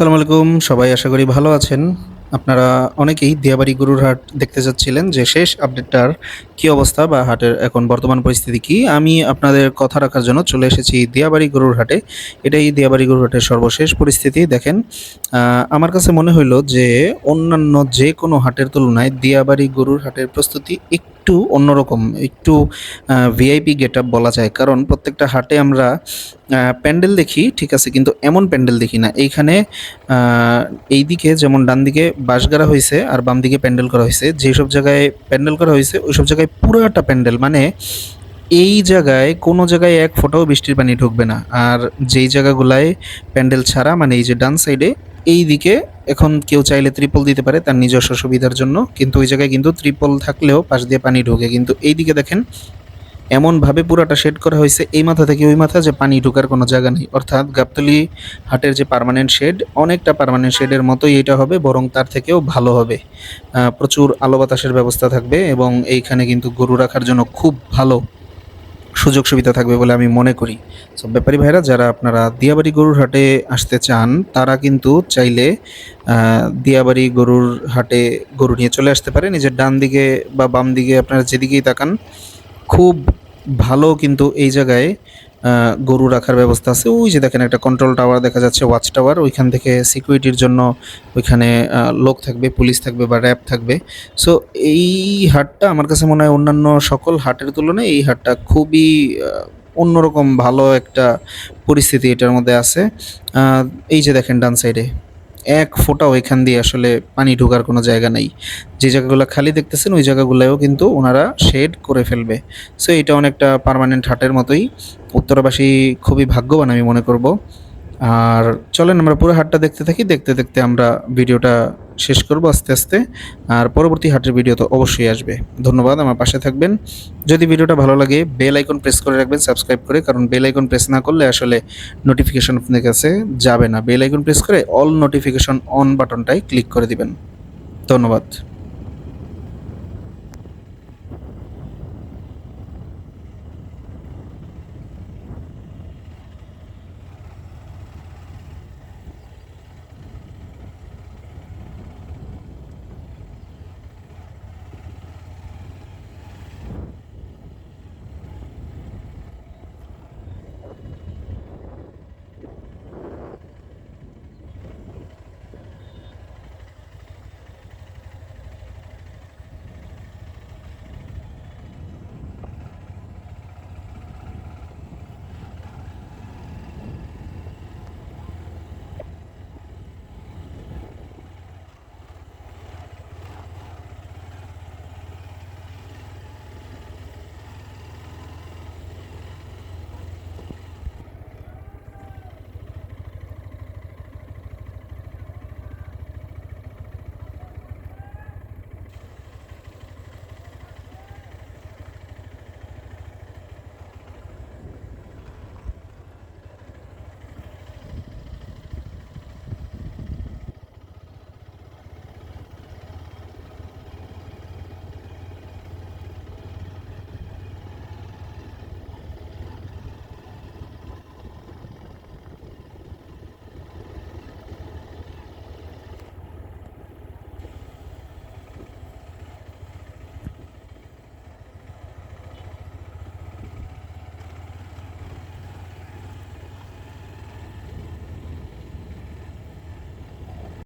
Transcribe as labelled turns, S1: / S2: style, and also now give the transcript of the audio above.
S1: আসসালামু আলাইকুম, সবাই আশা করি ভালো আছেন। আপনারা অনেকেই দিয়াবাড়ি গরুর হাট দেখতে যাচ্ছিলেন যে শেষ আপডেটটার কি অবস্থা বা হাটের এখন বর্তমান পরিস্থিতি কি। আমি আপনাদের কথা রাখার জন্য চলে এসেছি দিয়াবাড়ি গরুর হাটে। এটাই দিয়াবাড়ি গরুর হাটের সর্বশেষ পরিস্থিতি, দেখেন। আমার কাছে মনে হইল যে অন্যান্য যে কোনো হাটের তুলনায় দিয়াবাড়ি গরুর হাটের প্রস্তুতি একটু অন্যরকম একটু ভিআইপি গেট আপ বলা যায়। কারণ প্রত্যেকটা হাটে আমরা প্যান্ডেল দেখি ঠিক আছে কিন্তু এমন প্যান্ডেল দেখি না। এইখানে আহ, এইদিকে যেমন ডান দিকে বাঁশ গাড়া হয়েছে আর বাম দিকে প্যান্ডেল করা হয়েছে যেসব জায়গায় প্যান্ডেল করা হয়েছে ওইসব জায়গায় পুরোটা প্যান্ডেল। মানে এই জায়গায় কোনো জায়গায় এক ফোঁটাও বৃষ্টির পানি ঢুকবে না। আর যেই জায়গাগুলায় প্যান্ডেল ছাড়া মানে এই যে ডান সাইডে এই দিকে এখন কেউ চাইলে ত্রিপল দিতে পারে তার নিজস্ব সুবিধার জন্য, কিন্তু ওই জায়গায় কিন্তু ত্রিপল থাকলেও পাশ দিয়ে পানি ঢোকে। কিন্তু এই দিকে দেখেন, এমনভাবে পুরাটা শেড করা হয়েছে এই মাথা থেকে ওই মাথা যে পানি ঢোকার কোনো জায়গা নেই। অর্থাৎ গাবতলি হাটের যে পার্মানেন্ট শেড অনেকটা পারমানেন্ট শেডের মতোই এটা হবে, বরং তার থেকেও ভালো হবে। প্রচুর আলো বাতাসের ব্যবস্থা থাকবে এবং এইখানে কিন্তু গরু রাখার জন্য খুব ভালো সুযোগ সুবিধা থাকবে বলে আমি মনে করি। সো ব্যাপারী ভাইরা, যারা আপনারা দিয়াবাড়ি গরুর হাটে আসতে চান, তারা কিন্তু চাইলে দিয়াবাড়ি গরুর হাটে গরু নিয়ে চলে আসতে পারে। নিজের ডান দিকে বা বাম দিকে আপনারা যেদিকেই তাকান, খুব ভালো কিন্তু এই জায়গায় গরু রাখার ব্যবস্থা আছে। ওই যে দেখেন একটা কন্ট্রোল টাওয়ার দেখা যাচ্ছে ওয়াচ টাওয়ার ওইখান থেকে সিকিউরিটির জন্য ওইখানে লোক থাকবে পুলিশ থাকবে বা র্যাব থাকবে। সো এই হাটটা আমার কাছে মনে হয় অন্যান্য সকল হাটের তুলনায় এই হাটটা খুবই অন্যরকম ভালো একটা পরিস্থিতি এটার মধ্যে আছে। এই যে দেখেন ডান সাইডে এক ফোঁটাও এখান দিয়ে আসলে পানি ঢোকার কোনো জায়গা নেই। যে জায়গাগুলো খালি দেখতেছেন, ওই জায়গাগুলোও কিন্তু ওনারা শেড করে ফেলবে। সো এটা অনেকটা পারমানেন্ট হাটের মতোই। উত্তরবাসী খুবই ভাগ্যবান আমি মনে করব। আর চলেন আমরা পুরো হাটটা দেখতে থাকি, দেখতে দেখতে আমরা ভিডিওটা শেষ করব আস্তে আস্তে। আর পরবর্তী হাটের ভিডিও তো অবশ্যই আসবে। ধন্যবাদ, আমার পাশে থাকবেন। যদি ভিডিওটা ভালো লাগে, বেল আইকন প্রেস করে রাখবেন, সাবস্ক্রাইব করে, কারণ বেল আইকন প্রেস না করলে আসলে নোটিফিকেশন আপনার কাছে যাবে না। বেল আইকন প্রেস করে অল নোটিফিকেশন অন বাটনটাই ক্লিক করে দিবেন। ধন্যবাদ।